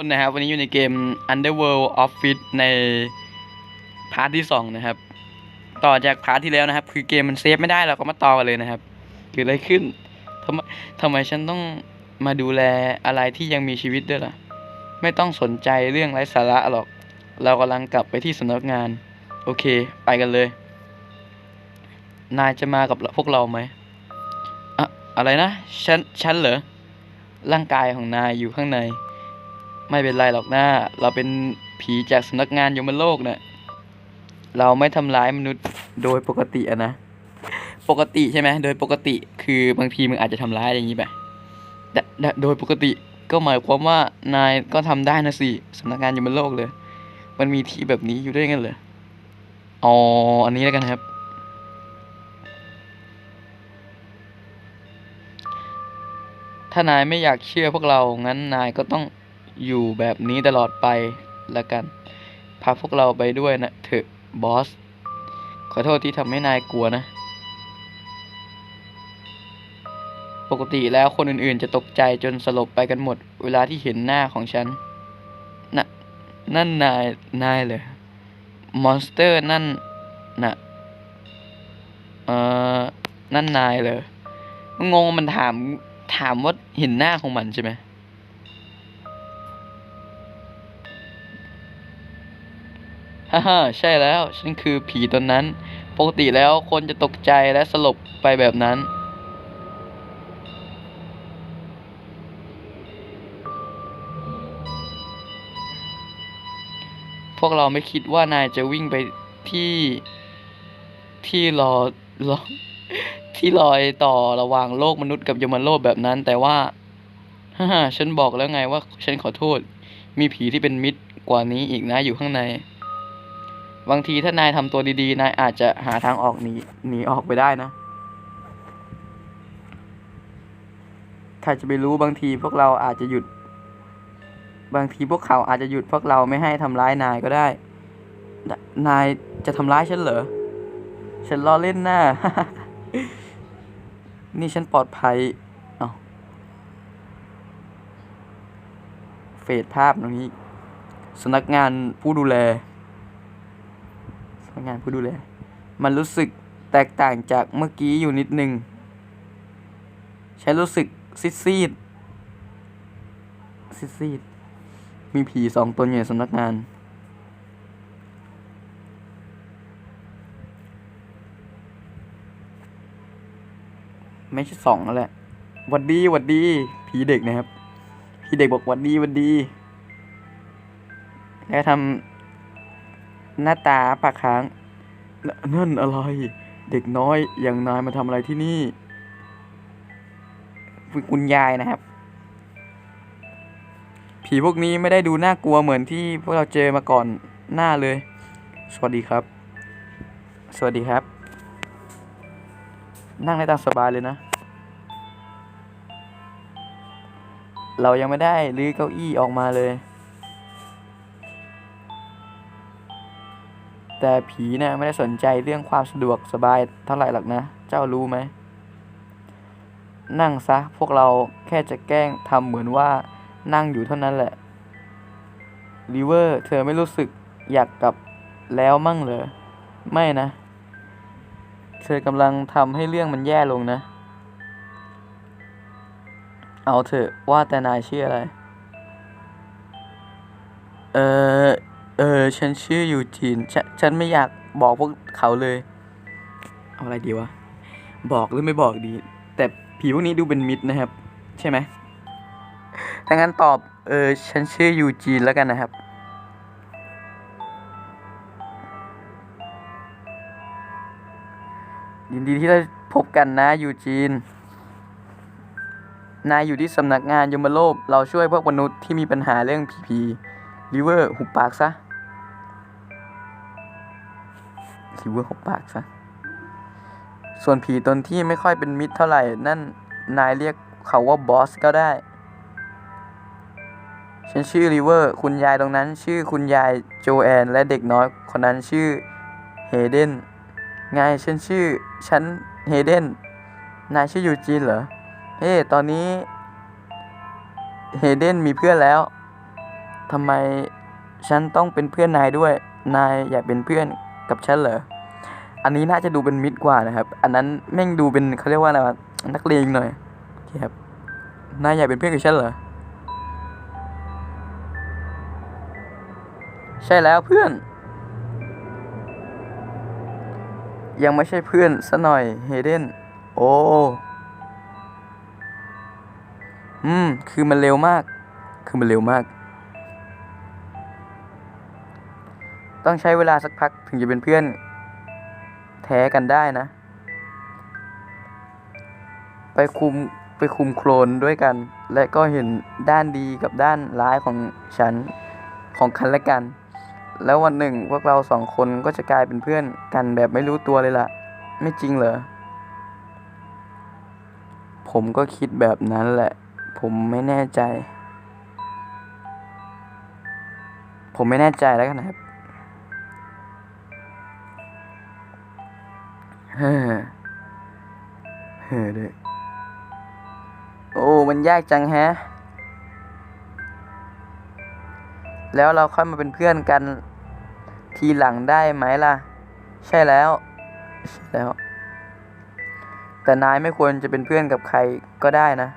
คนนะครับวันนี้อยู่ในเกม Underworld Office ในพาร์ทที่ 2 นะครับ ต่อจากพาร์ทที่แล้วนะครับ คือเกมมันเซฟไม่ได้เราก็มาต่อกันเลยนะครับเกิดอะไรขึ้นทำไมทำไมฉันต้องมาดูแลอะไรที่ยังมีชีวิตด้วยล่ะ ไม่ต้องสนใจเรื่องไร้สาระหรอก เรากำลังกลับไปที่สำนักงาน โอเค ไปกันเลย นายจะมากับพวกเราไหมอะอะไรนะ ฉันฉันเหรอร่างกายของนายอยู่ข้างใน ไม่เป็นไรหรอกนะเราเป็นผีจากสำนักงานยมโลกเนะ่ะเราไม่ทำร้ายมนุษย์โดยปกติอะนะ ปกติใช่ไหมโดยปกติคือบางทีมึงอาจจะทำร้ายอย่างนี้ไปแต่แต่โดยปกติก็หมายความว่านายก็ทำได้นะสิสำนักงานยมโลกเลย มันมีที่แบบนี้อยู่ด้วยกันเลยอ๋ออันนี้แล้วกันครับถ้านายไม่อยากเชื่อพวกเรา งั้นนายก็ต้อง อยู่แบบนี้ตลอดไปละกัน พาพวกเราไปด้วยนะเถอะบอส ขอโทษที่ทำให้นายกลัวนะ ปกติแล้วคนอื่นๆจะตกใจจนสลบไปกันหมด เวลาที่เห็นหน้าของฉันน่ะนั่นนาย นายเลยมอนสเตอร์นั่นน่ะเอ่อ นั่นนายเลยงงมันถาม ถามว่าเห็นหน้าของมันใช่ไหม ฮ่าฮ่าใช่แล้ว ฉันคือผีตนนั้น ปกติแล้วคนจะตกใจและสลบไปแบบนั้น พวกเราไม่คิดว่านายจะวิ่งไปที่ที่รอรอที่ลอยต่อระหว่างโลกมนุษย์กับยมโลกแบบนั้น แต่ว่าฮ่าฮ่าฉันบอกแล้วไงว่าฉันขอโทษ มีผีที่เป็นมิตรกว่านี้อีกนะอยู่ข้างใน บางทีถ้านายทำตัวดีๆ นายอาจจะหาทางออกหนีหนีออกไปได้นะใครจะไปรู้บางทีพวกเราอาจจะหยุด บางทีพวกเขาอาจจะหยุดพวกเราไม่ให้ทำร้ายนายก็ได้ นายจะทำร้ายฉันเหรอ ฉันล้อเล่นน้านี่ฉันปลอดภัย เอาเฟดภาพตรงนี้สำนักงานผู้ดูแล สำนักงานผู้ดูแล มันรู้สึกแตกต่างจากเมื่อกี้อยู่นิดนึงฉันรู้สึกซีดซีดซีดซีดมีผีสองตนอยู่ในสำนักงาน ไม่ใช่สองแล้วแหละหวัดดีหวัดดี ผีเด็กนะครับ ผีเด็กบอกหวัดดีหวัดดี แล้วทำ หน้าตาปากค้างนนั่นอะไร เด็กน้อยอย่างนายมาทำอะไรที่นี่คุณยายนะครับ ผีพวกนี้ไม่ได้ดูน่ากลัวเหมือนที่พวกเราเจอมาก่อนหน้าเลย สวัสดีครับ สวัสดีครับ นั่งได้ตามสบายเลยนะ เรายังไม่ได้รื้อเก้าอี้ออกมาเลย แต่ผีเนี่ยไม่ได้สนใจเรื่องความสะดวกสบายเท่าไหร่หรอกนะ เจ้ารู้ไหม นั่งซะ พวกเราแค่จะแกล้งทำเหมือนว่านั่งอยู่เท่านั้นแหละริเวอร์ เธอไม่รู้สึกอยากกลับแล้วมั่งเหรอ ไม่นะ เธอกำลังทำให้เรื่องมันแย่ลงนะ เอาเถอะว่าแต่นายชื่ออะไร เออ เออ ฉันชื่อยูจีนฉนฉันไม่อยากบอกพวกเขาเลย เอาอะไรดีวะ บอกหรือไม่บอกดี แต่ผีพวกนี้ดูเป็นมิตรนะครับ ใช่ไหมถ้างั้นตอบ เออ ฉันชื่อยูจีนแล้วกันนะครับ ยินดีที่ได้พบกันนะยูจีน นายอยู่ที่สำนักงานยมโลกเราช่วยพวกมนุษย์ที่มีปัญหาเรื่องผีผีริเวอร์ หุบปากซะ ริเวอร์หุบปากซะส่วนผีตนที่ไม่ค่อยเป็นมิตรเท่าไหร่ นั่นนายเรียกเขาว่าบอสก็ได้ ฉันชื่อริเวอร์ คุณยายตรงนั้น ชื่อคุณยายโจแอน และเด็กน้อยคนนั้นชื่อเฮเดน ไงฉันชื่อฉันเฮเดน นายชื่อยูจีนเหรอ เฮ้ ตอนนี้เฮเดนมีเพื่อนแล้ว ทำไมฉันต้องเป็นเพื่อนนายด้วย นายอยากเป็นเพื่อนกับฉันเหรอ อันนี้น่าจะดูเป็นมิตรกว่านะครับ อันนั้นแม่งดูเป็นเขาเรียกว่าอะไรวะนักเลงหน่อยคครับนายอยากเป็นเพื่อนกับฉันเหรอ ใช่แล้วเพื่อน ยังไม่ใช่เพื่อนซะหน่อยเฮเดนโอ้อืม คือมันเร็วมาก คือมันเร็วมาก ต้องใช้เวลาสักพักถึงจะเป็นเพื่อน แท้กันได้นะ ไปคุมไปคุมโคลนด้วยกัน และก็เห็นด้านดีกับด้านร้ายของฉันของกันและกัน แล้ววันหนึ่งพวกเราสองคนก็จะกลายเป็นเพื่อนกันแบบไม่รู้ตัวเลยล่ะ ไม่จริงเหรอ ผมก็คิดแบบนั้นแหละ ผมไม่แน่ใจ ผมไม่แน่ใจแล้วกันนะครับ เฮ้เฮ้ด้อโอ้ มันยากจังแฮะ แล้วเราค่อยมาเป็นเพื่อนกัน ทีหลังได้ไหมล่ะ ใช่แล้ว ใช่แล้ว แต่นายไม่ควรจะเป็นเพื่อนกับใครก็ได้นะ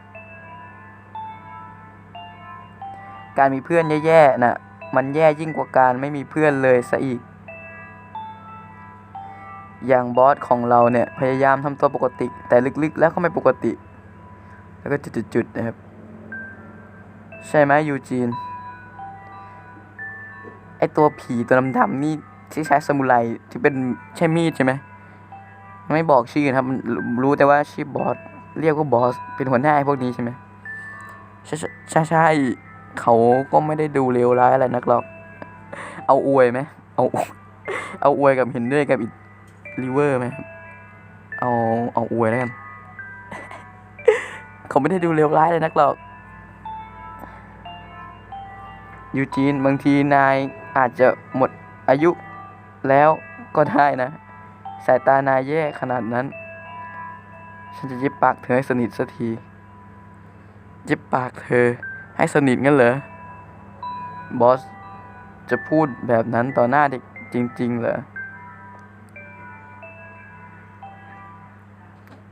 การมีเพื่อนแย่ๆน่ะ มันแย่ยิ่งกว่าการไม่มีเพื่อนเลยซะอีก อย่างบอสของเราเนี่ยพยายามทำตัวปกติ แต่ลึกๆแล้วก็ไม่ปกติ แล้วก็จุดๆนะครับ ใช่ไหมยูจีน ไอตัวผีตัวดำๆนี่ที่ใช้สมุไรที่เป็นใช่มีดใช่ไหมไม่บอกชื่อครับมันรู้แต่ว่าชื่อบอสเรียกว่าบอสเป็นหัวหน้าพวกนี้ใช่ไหมใช่ใช่ใช่ใช่เขาก็ไม่ได้ดูเลวร้ายอะไรนักหรอก เอาอวยไหมเอาเอาอวยกับเห็นด้วยกับ อีลิเวอร์ไหมครับ เอาเอาอวยแล้วกัน เขาไม่ได้ดูเลวร้ายเลยนักหรอก ยูจีนบางทีนายอาจจะหมดอายุแล้วก็ได้นะ สายตานายแย่ขนาดนั้น ฉันจะยิบปากเธอให้สนิทสักทียิบปากเธอให้สนิทงั้นเหรอ บอส จะพูดแบบนั้นต่อหน้าเด็กจริง ๆ เหรอ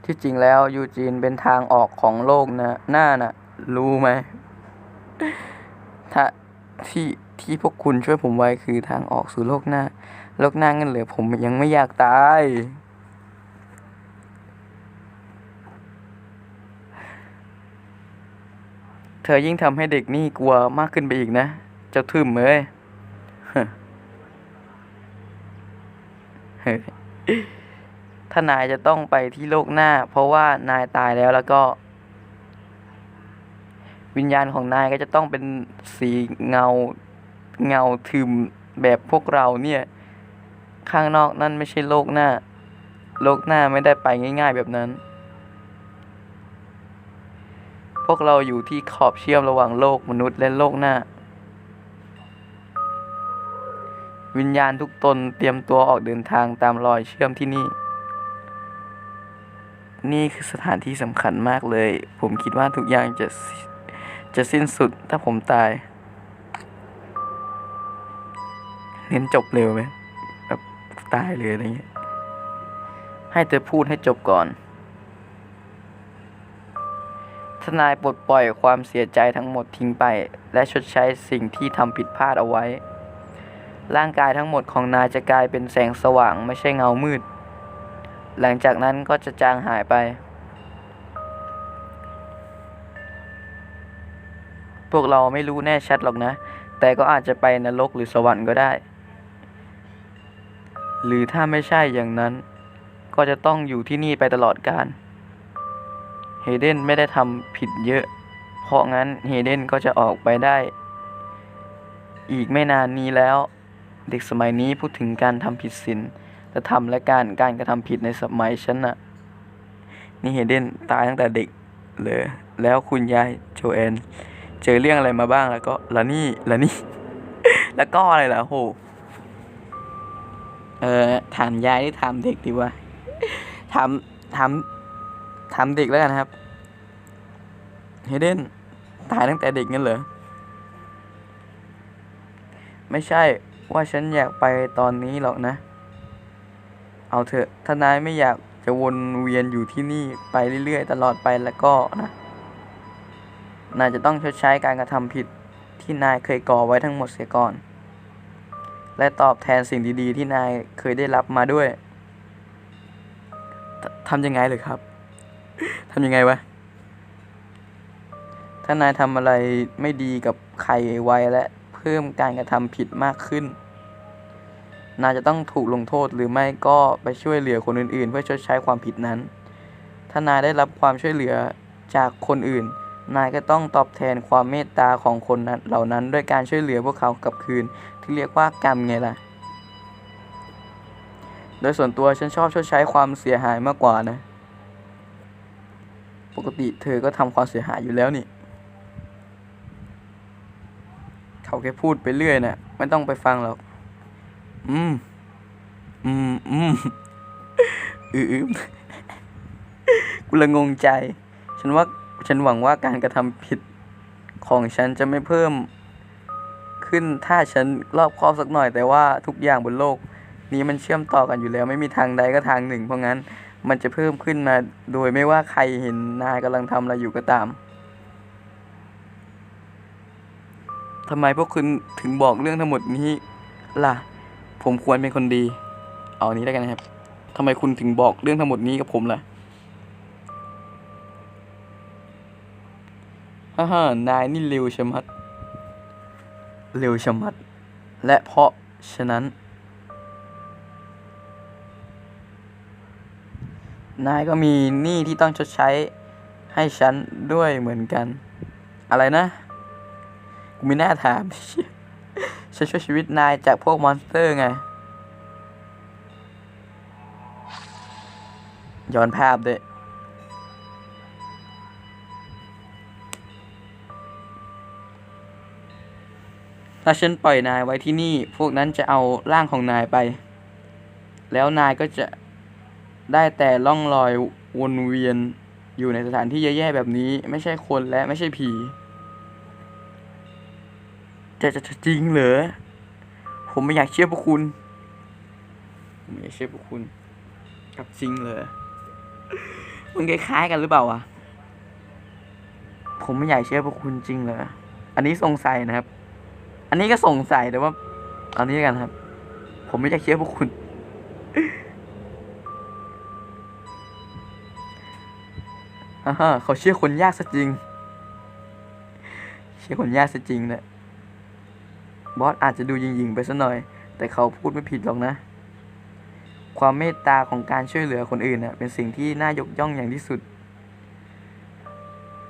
ที่จริงแล้วยูจีนเป็นทางออกของโลกนะหน้าน่ะ รู้ไหมถ้าที่ที่พวกคุณช่วยผมไว้คือทางออกสู่โลกหน้า โลกหน้างันเลยผมยังไม่อยากตาย เธอยิ่งทำให้เด็กนี่กลัวมากขึ้นไปอีกนะ เจ้าทึมเอ้ย ถ้านายจะต้องไปที่โลกหน้า เพราะว่านายตายแล้วแล้วก็ วิญญาณของนายก็จะต้องเป็นสีเงาเงาทึมแบบพวกเราเนี่ย ข้างนอกนั่นไม่ใช่โลกหน้า โลกหน้าไม่ได้ไปง่าย ๆ แบบนั้น พวกเราอยู่ที่ขอบเชื่อมระหว่างโลกมนุษย์และโลกหน้า วิญญาณทุกตนเตรียมตัวออกเดินทางตามรอยเชื่อมที่นี่ นี่คือสถานที่สำคัญมากเลย ผมคิดว่าทุกอย่างจะจะสิ้นสุดถ้าผมตาย เน้นจบเร็วไหมแบบตายเลยอะไรเงี้ย ให้เธอพูดให้จบก่อน ทนายปลดปล่อยความเสียใจทั้งหมดทิ้งไป และชดใช้สิ่งที่ทำผิดพลาดเอาไว้ ร่างกายทั้งหมดของนายจะกลายเป็นแสงสว่างไม่ใช่เงามืด หลังจากนั้นก็จะจางหายไป พวกเราไม่รู้แน่ชัดหรอกนะ แต่ก็อาจจะไปนรกหรือสวรรค์ก็ได้ หรือถ้าไม่ใช่อย่างนั้น ก็จะต้องอยู่ที่นี่ไปตลอดกาล เฮเดนไม่ได้ทำผิดเยอะ เพราะงั้นเฮเดนก็จะออกไปได้ อีกไม่นานนี้แล้ว เด็กสมัยนี้พูดถึงการทำผิดศีล และทำและการการกระทำผิดในสมัยฉันน่ะนี่เฮเดนตายตั้งแต่เด็กเลยแล้วคุณยายโจแอนเจอเรื่องอะไรมาบ้างแล้วก็แล้วนี่แล้วนี่ แล้วก็อะไรล่ะโหเออถามยายที่ถามเด็กดีกว่าถามถามถามเด็กแล้วกันครับเฮเดนตายตั้งแต่เด็กงั้นเหรอไม่ใช่ว่าฉันอยากไปตอนนี้หรอกนะ เอาเถอะถ้านายไม่อยากจะวนเวียนอยู่ที่นี่ไปเรื่อยๆ ตลอดไปแล้วก็นะนายจะต้องชดใช้การกระทำผิดที่นายเคยก่อไว้ทั้งหมดเสียก่อน และตอบแทนสิ่งดีๆ ที่นายเคยได้รับมาด้วยทำยังไงเลยครับทำยังไงวะถ้านายทำอะไรไม่ดีกับใครไว้และเพิ่มการกระทำผิดมากขึ้น นายจะต้องถูกลงโทษหรือไม่ก็ไปช่วยเหลือคนอื่นๆ เพื่อชดใช้ความผิดนั้น ถ้านายได้รับความช่วยเหลือจากคนอื่น นายก็ต้องตอบแทนความเมตตาของคนนั้นเหล่านั้นด้วยการช่วยเหลือพวกเขากลับคืน ที่เรียกว่ากรรมไงล่ะ โดยส่วนตัวฉันชอบชดใช้ความเสียหายมากกว่านะ ปกติเธอก็ทำความเสียหายอยู่แล้วนี่ เขาแค่พูดไปเรื่อยนะ่ะไม่ต้องไปฟังหรอก อืม อืม อืม อืมกูละงงใจ ฉันว่า ฉันหวังว่าการกระทำผิดของฉันจะไม่เพิ่ม ขึ้นถ้าฉันรอบคอบสักหน่อยแต่ว่าทุกอย่างบนโลก นี้มันเชื่อมต่อกันอยู่แล้ว ไม่มีทางใดก็ทางหนึ่ง เพราะงั้นมันจะเพิ่มขึ้นมา โดยไม่ว่าใครเห็นนายกำลังทำอะไรอยู่ก็ตามทำไมพวกคุณถึงบอกเรื่องทั้งหมดนี้ล่ะ ผมควรเป็นคนดี เอาอันนี้แล้วกันนะครับทำไมคุณถึงบอกเรื่องทั้งหมดนี้กับผมล่ะฮ่าฮ่านายนี่เร็วชะมัด เร็วชะมัด และเพราะฉะนั้น นายก็มีหนี้ที่ต้องชดใช้ให้ฉันด้วยเหมือนกัน อะไรนะ กูไม่น่าถาม ฉันช่วยชีวิตนายจากพวกมอนสเตอร์ไง ย้อนภาพด้วย ถ้าฉันปล่อยนายไว้ที่นี่ พวกนั้นจะเอาร่างของนายไป แล้วนายก็จะได้แต่ล่องลอยวนเวียนอยู่ในสถานที่แย่ๆแบบนี้ ไม่ใช่คนและไม่ใช่ผี จะจะจะจริงเหรอ ผมไม่อยากเชื่อพวกคุณ ผมไม่อยากเชื่อพวกคุณ กับจริงเหรอมันคล้ายๆกันหรือเปล่าวะ ผมไม่อยากเชื่อพวกคุณจริงเหรอ อันนี้สงสัยนะครับ อันนี้ก็สงสัยแต่ว่าเอานี้กันครับ ผมไม่อยากเชื่อพวกคุณอ่าฮะเขาเชื่อคนยากซะจริง เชื่อคนยากซะจริงเนี่ย บอสอาจจะดูยิงๆไปสัหน่อย แต่เขาพูดไม่ผิดหรอกนะ ความเมตตาของการช่วยเหลือคนอื่นน่ะเป็นสิ่งที่น่ายกย่องอย่างที่สุด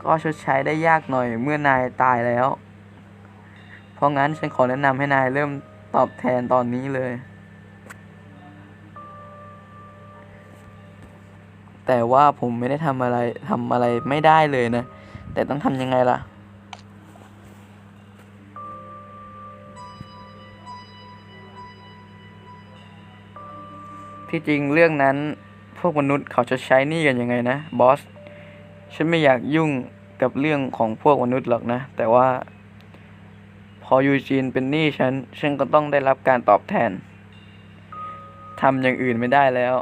ก็ชดใช้ได้ยากหน่อยเมื่อนายตายแล้ว เพราะงั้นฉันขอแนะนำให้นายเริ่มตอบแทนตอนนี้เลย แต่ว่าผมไม่ได้ทำอะไรทำอะไรไม่ได้เลยนะ แต่ต้องทำยังไงล่ะ ที่จริงเรื่องนั้นพวกมนุษย์เขาจะใช้นี่กันยังไงนะบอส ฉันไม่อยากยุ่งกับเรื่องของพวกมนุษย์หรอกนะ แต่ว่า พอยูจีนเป็นหนี้ฉัน ฉันก็ต้องได้รับการตอบแทนทำอย่างอื่นไม่ได้แล้ว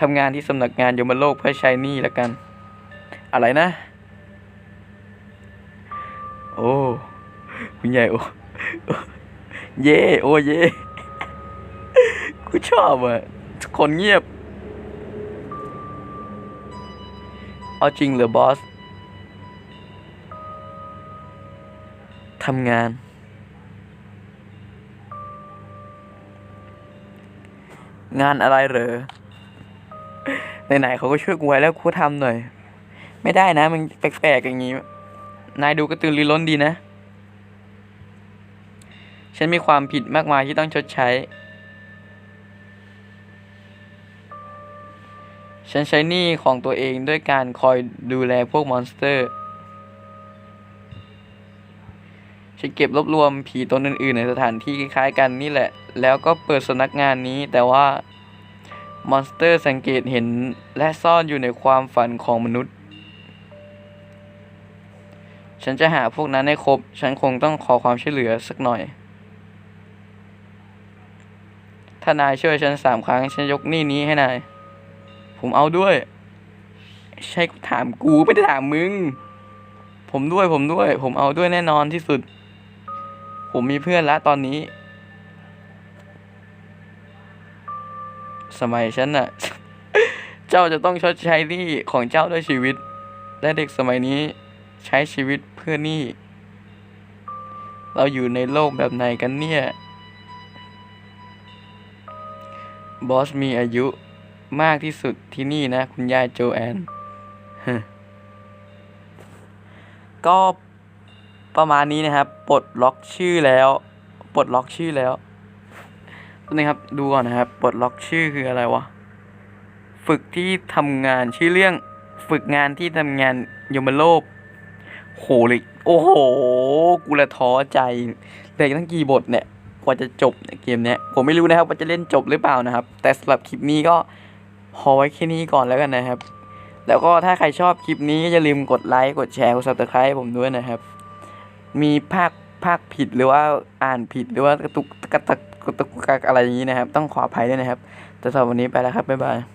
ทำงานที่สำนักงานยมโลกเพื่อใช้หนี้ละกัน อะไรนะ ใหญ่โอ้เย่โอ้เย่กูชอบอะคนเงียบ เอาจริงเหรอบอสทำงาน งานอะไรเหรอไหนๆเขาก็ช่วยกูไว้แล้วกูทำหน่อย ไม่ได้นะ มันแปลกๆอย่างนี้ นายดูกระตือรือร้นดีนะ ฉันมีความผิดมากมายที่ต้องชดใช้ ฉันใช้หนี้ของตัวเองด้วยการคอยดูแลพวกมอนสเตอร์ ฉันเก็บรวบรวมผีตนอื่นๆ ในสถานที่คล้ายๆกันนี่แหละ แล้วก็เปิดสนักงานนี้แต่ว่ามอนสเตอร์สังเกตเห็นและซ่อนอยู่ในความฝันของมนุษย์ ฉันจะหาพวกนั้นให้ครบ ฉันคงต้องขอความช่วยเหลือสักหน่อย ถ้านายช่วยฉันสามครั้ง ฉันยกหนี้นี้ให้นาย ผมเอาด้วย ใช่ถามกูไม่ได้ถามมึง ผมด้วยผมด้วย ผมเอาด้วยแน่นอนที่สุด ผมมีเพื่อนล้วตอนนี้ สมัยฉันน่ะ เจ้าจะต้องชดใช้หนี้ของเจ้าด้วยชีวิต และเด็กสมัยนี้ใช้ชีวิตเพื่อหนี้ เราอยู่ในโลกแบบไหนกันเนี่ย บอสมีอายุมากที่สุดที่นี่นะ คุณยายโจแอน ก็ประมาณนี้นะครับ ปลดล็อกชื่อแล้ว ปลดล็อกชื่อแล้วนี่ครับ ดูก่อนนะครับ ปลดล็อกชื่อคืออะไรวะ ฝึกที่ทำงานชื่อเรื่องฝึกงานที่ทำงานยมโลกโหเลยโอ้โห กูละท้อใจเหลยตั้งกี่บทเนี่ย กว่าจะจบเกมเนี้ยผมไม่รู้นะครับว่าจะเล่นจบหรือเปล่านะครับ แต่สำหรับคลิปนี้ก็พอไว้แค่นี้ก่อนแล้วกันนะครับ แล้วก็ถ้าใครชอบคลิปนี้ก็อย่าลืมกดไลค์กดแชร์กดซับสไครป์ผมด้วยนะครับ มีภาคภาคผิดหรือว่าอ่านผิดหรือว่ากระตุกกระตักกระตุกกักอะไรอย่างนี้นะครับ ต้องขออภัยด้วยนะครับ แต่สำหรับวันนี้ไปแล้วครับบ๊ายบาย